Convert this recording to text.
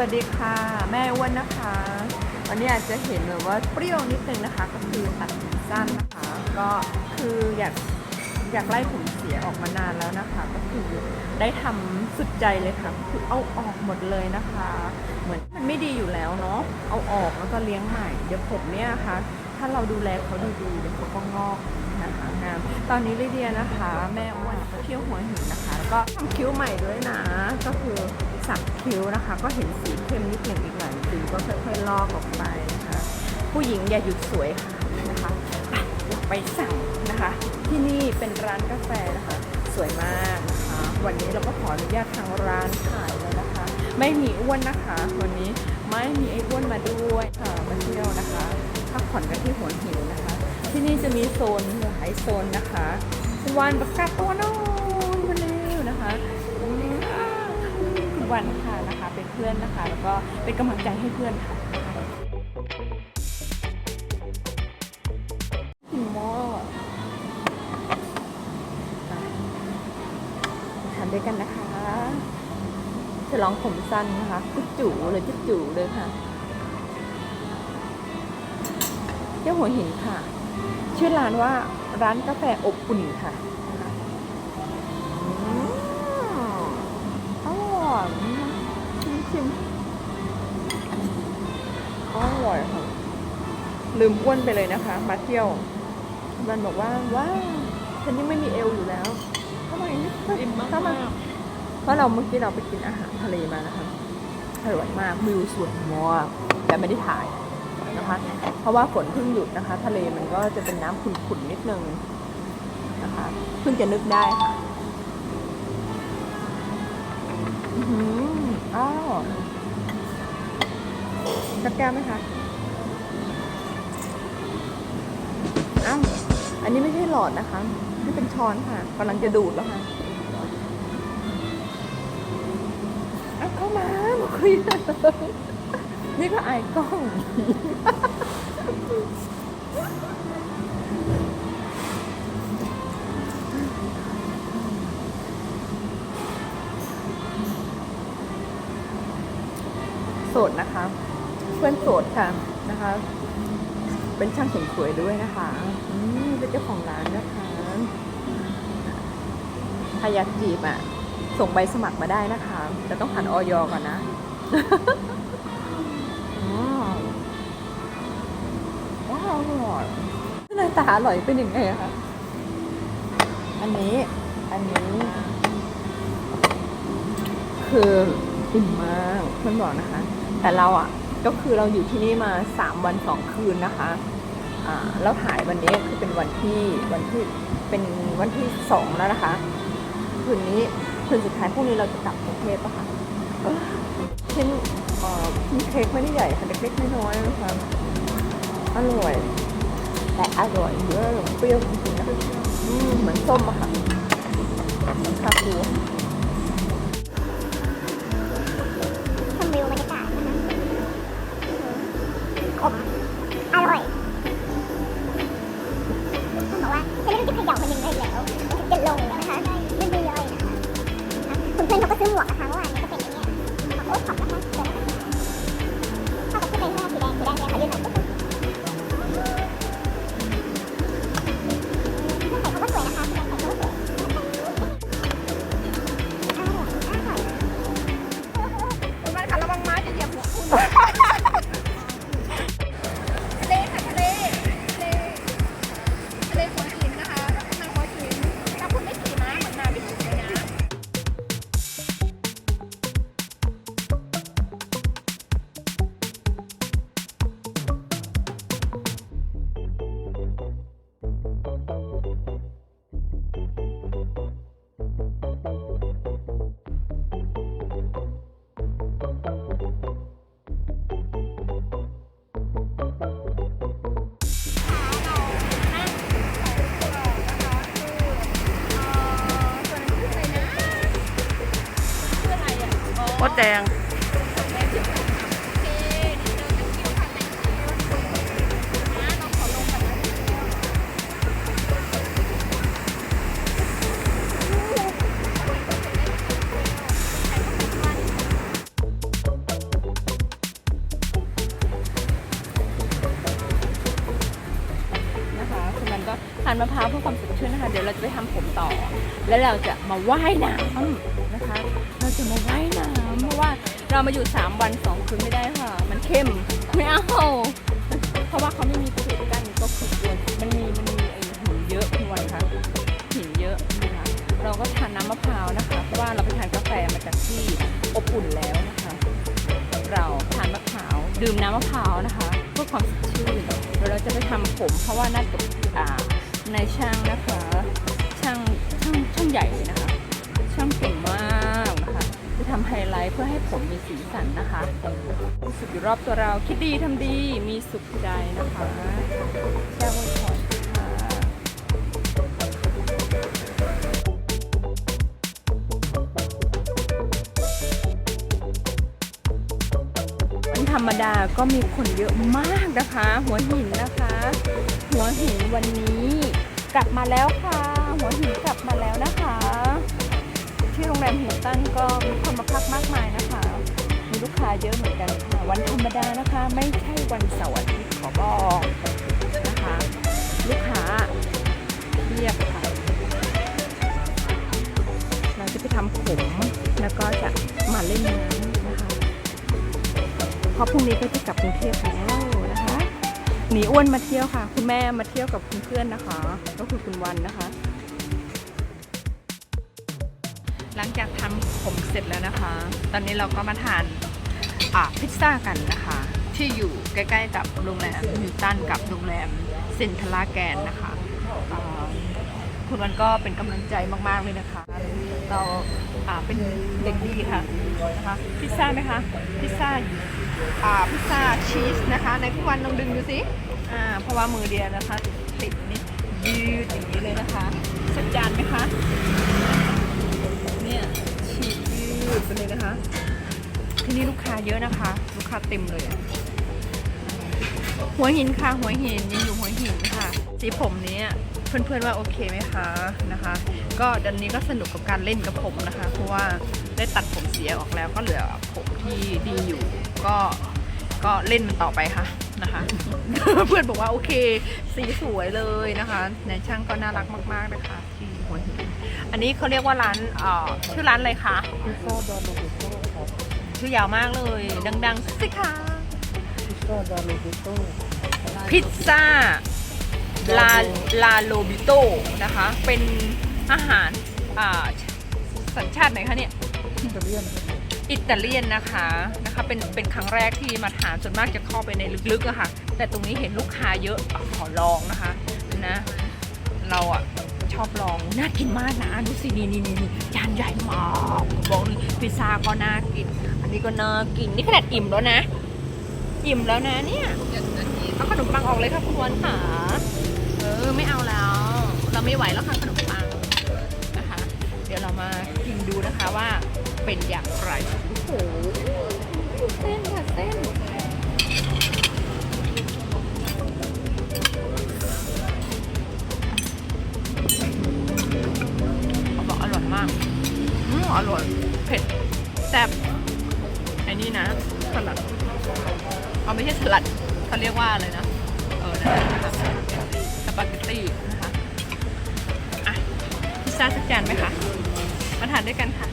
วัสดีค่ะ แม่อ้วนนะคะ วันนี้อาจจะเห็นแบบว่าเปรี้ยวนิดนึงนะคะ ก็คือตัดผมสั้นนะคะ ก็คืออยากอยากไล่ผมเสียออกมานานแล้วนะคะ ก็คือได้ทำสุดใจเลยค่ะคือเอาออกหมดเลยนะคะ เหมือนมันไม่ดีอยู่แล้วเนาะเอาออกแล้วก็เลี้ยงใหม่เดี๋ยวผมเนี่ยนะคะถ้าเราดูแลเขาดีๆเดี๋ยวเขาก็งอกนะคะงามตอนนี้ลิเดียนะคะ แม่อ้วนเที่ยวหัวหินนะคะ แล้วก็ทำคิ้วใหม่ด้วยนะ ก็คือ สักคิ้วนะคะ ก็เห็นสีเข้มนิดหนึ่งอีกหน่อยสีก็ค่อยๆลอกออกไปนะคะ ผู้หญิงอย่าหยุดสวยค่ะนะคะไปไปสั่งนะคะ ที่นี่เป็นร้านกาแฟนะคะ สวยมากนะคะ วันนี้เราก็ขออนุญาตทางร้านขายเลยนะคะ ไม่มีอ้วนนะคะ วันนี้ไม่มีไอ้อ้วนมาด้วยค่ะมาเที่ยวนะคะพักผ่อนกันที่หัวหินนะคะ ที่นี่จะมีโซนหลายโซนนะคะวันประกาศตัวน้อยมาเร็วนะคะอืมอ่า วันค่ะนะคะ เป็นเพื่อนนะคะ แล้วก็เป็นกำลังใจให้เพื่อนค่ะหิวมากทานด้วยกันนะคะจะลองผมสั้นนะคะจุ๊จูเลยจุ๊จูเลยค่ะเที่ยวหัวหินค่ะ ชื่อร้านว่าร้านกาแฟอบอุ่นค่ะ ลืมอ้วนไปเลยนะคะ มาเที่ยว มันบอกว่าว้าวฉันยังไม่มีเอวอยู่แล้วทำไมไม่อิ่มมากทำไมเพราะเราเมื่อกี้เราไปกินอาหารทะเลมานะคะอร่อยมากวิวสวยมากแต่ไม่ได้ถ่ายนะคะ เพราะว่าฝนเพิ่งหยุดนะคะ ทะเลมันก็จะเป็นน้ำขุ่นๆนิดนึงนะคะเพิ่งจะนึกได้ค่ะอื้อหืออ้าวสักแก้วไหมคะ อ้าวอันนี้ไม่ใช่หลอดนะคะนี่เป็นช้อนค่ะกำลังจะดูดแล้วค่ะเอาเข้ามามาคุยเลยนี่ก็อายกล้อง โสดนะคะ เพื่อนโสดค่ะนะคะ เป็นช่างเสริมสวยด้วยนะคะอืมเป็นเจ้าของร้านนะคะถ้าอยากจีบอะ ส่งใบสมัครมาได้นะคะแต่ต้องผ่านออยก่อนนะอ๋อว้าวอร่อยหน้าตาอร่อยเป็นยังไงคะ อันนี้ อันนี้ คืออิ่มมากเพื่อนบอกนะคะ แต่เราอะ ก็คือเราอยู่ที่นี่มาสามวันสองคืนนะคะอ่าแล้วถ่ายวันนี้คือเป็นวันที่วันที่เป็นวันที่สองแล้วนะคะ คืนนี้คืนสุดท้ายพรุ่งนี้เราจะกลับกรุงเทพอะค่ะเชิ้นชิ้นเค้กไม่ได้ใหญ่ค่ะเล็กๆน้อยๆนะคะอร่อยแต่อร่อยเยอะเปรี้ยวจริงๆนะเหมือนส้มอะค่ะเหมือนคาปู มดแดง นะคะคุณนันก็ทานมะพร้าวเพื่อความสดชื่นนะคะ เดี๋ยวเราจะไปทำผมต่อ แล้วเราจะมาว่ายน้ำนะคะ เราจะมาว่ายน้ำ เรามาอยู่ 3 วัน 2 คืนไม่ได้ค่ะ มันเข้มไม่เอาเพราะว่าเขาไม่มีปิดกั้นก็คือกลัวมันมีมันมีไอ้หินเยอะทุกวันค่ะหินเยอะนะคะเราก็ทานน้ำมะพร้าวนะคะเพราะว่าเราไปทานกาแฟมาจากที่อบอุ่นแล้วนะคะ เราทานมะพร้าวดื่มน้ำมะพร้าวนะคะเพื่อความสดชื่นเดี๋ยวเราจะไปทำผม เพราะว่านัดกับอ่าในายช่างนะคะ ช่างช่างช่างใหญ่นะคะ ช่างเก่งมาก จะทำไฮไลท์เพื่อให้ผมมีสีสันนะคะมีสุขอยู่รอบตัวเราคิดดีทำดีมีสุขใจนะคะแช่วยพรค่ะวันธรรมดาก็มีคนเยอะมากนะคะ หัวหินนะคะ หัวหินวันนี้กลับมาแล้วค่ะ ที่โรงแรมฮิลตันก็มีคนมาพักมากมายนะคะ มีลูกค้าเยอะเหมือนกันค่ะ วันธรรมดานะคะ ไม่ใช่วันเสาร์อาทิตย์ขอบอกนะคะ ลูกค้าเรียบค่ะ เราจะไปทำผมแล้วก็จะมาเล่นน้ำนะคะเพราะพรุ่งนี้ก็จะกลับกรุงเทพแล้วนะคะ หนีอ้วนมาเที่ยวค่ะ คุณแม่มาเที่ยวกับเพื่อนๆนะคะ ก็คือคุณวันนะคะ หลังจากทำผมเสร็จแล้วนะคะ ตอนนี้เราก็มาทานอ่าพิซซ่ากันนะคะ ที่อยู่ใกล้ๆกับโรงแรมฮิลตันกับโรงแรมเซนทราแกนนะคะคุณวันก็เป็นกำลังใจมากๆเลยนะคะ เราเป็นเด็กดีค่ะนะคะพิซซ่าไหมคะพิซซ่าอ่าพิซซ่าชีสนะคะในคุณวันลองดึงดูสิอ่าเพราะว่ามือเดียวนะคะติดนิดยืดอย่างนี้เลยนะคะสักจานไหมคะ กยืดไปเลยนะคะ ที่นี่ลูกค้าเยอะนะคะ ลูกค้าเต็มเลย หัวหินค่ะ หัวหินยังอยู่หัวหินค่ะสีผมนี้เพื่อนๆว่าโอเคไหมคะนะคะ ก็เดันนี้ก็สนุกกับการเล่นกับผมนะคะ เพราะว่าได้ตัดผมเสียออกแล้วก็เหลือผมที่ดีอยู่ ก็ก็เล่นมันต่อไปค่ะ นะคะ เพื่อนบอกว่าโอเค สีสวยเลยนะคะในช่างก็น่ารักมาก ๆนะคะที่หัวหินอันนี้เขาเรียกว่าร้านเอ่อชื่อร้านอะไรคะพิซซ่าดาโลเบโต้ครับชื่อยาวมากเลย ดังๆสิคะพิซซ่าดาโลเบโต้พิซซ่าลาลาโลบิโตนะคะ เป็นอาหารอ่าสัญชาติไหนคะเนี่ยอิตาเลียนครับ อิตาเลียนนะคะนะคะเป็นเป็นครั้งแรกที่มาทานส่วนมากจะเข้าไปในลึกๆอะค่ะ แต่ตรงนี้เห็นลูกค้าเยอะขอลองนะคะนะเราอะชอบลองน่ากินมากนะดูสินี่นี่นี่นี่จานใหญ่มากบอกเลยพิซซ่าก็น่ากิน อันนี้ก็น่ากินนี่ขนาดอิ่มแล้วนะ อิ่มแล้วนะเนี่ยเอาขนมปังออกเลยค่ะคุณวันค่ะเออไม่เอาแล้ว เราไม่ไหวแล้วค่ะขนมปังนะคะ เดี๋ยวเรามากินดูนะคะว่าเป็นอย่างไร เอาไม่ใช่สลัดเขาเรียกว่าอะไรนะ เออนั่นแหละนะคะสปาเกตตี้นะคะ อะ พิซซ่าสักจานไหมคะ มาทานด้วยกันค่ะ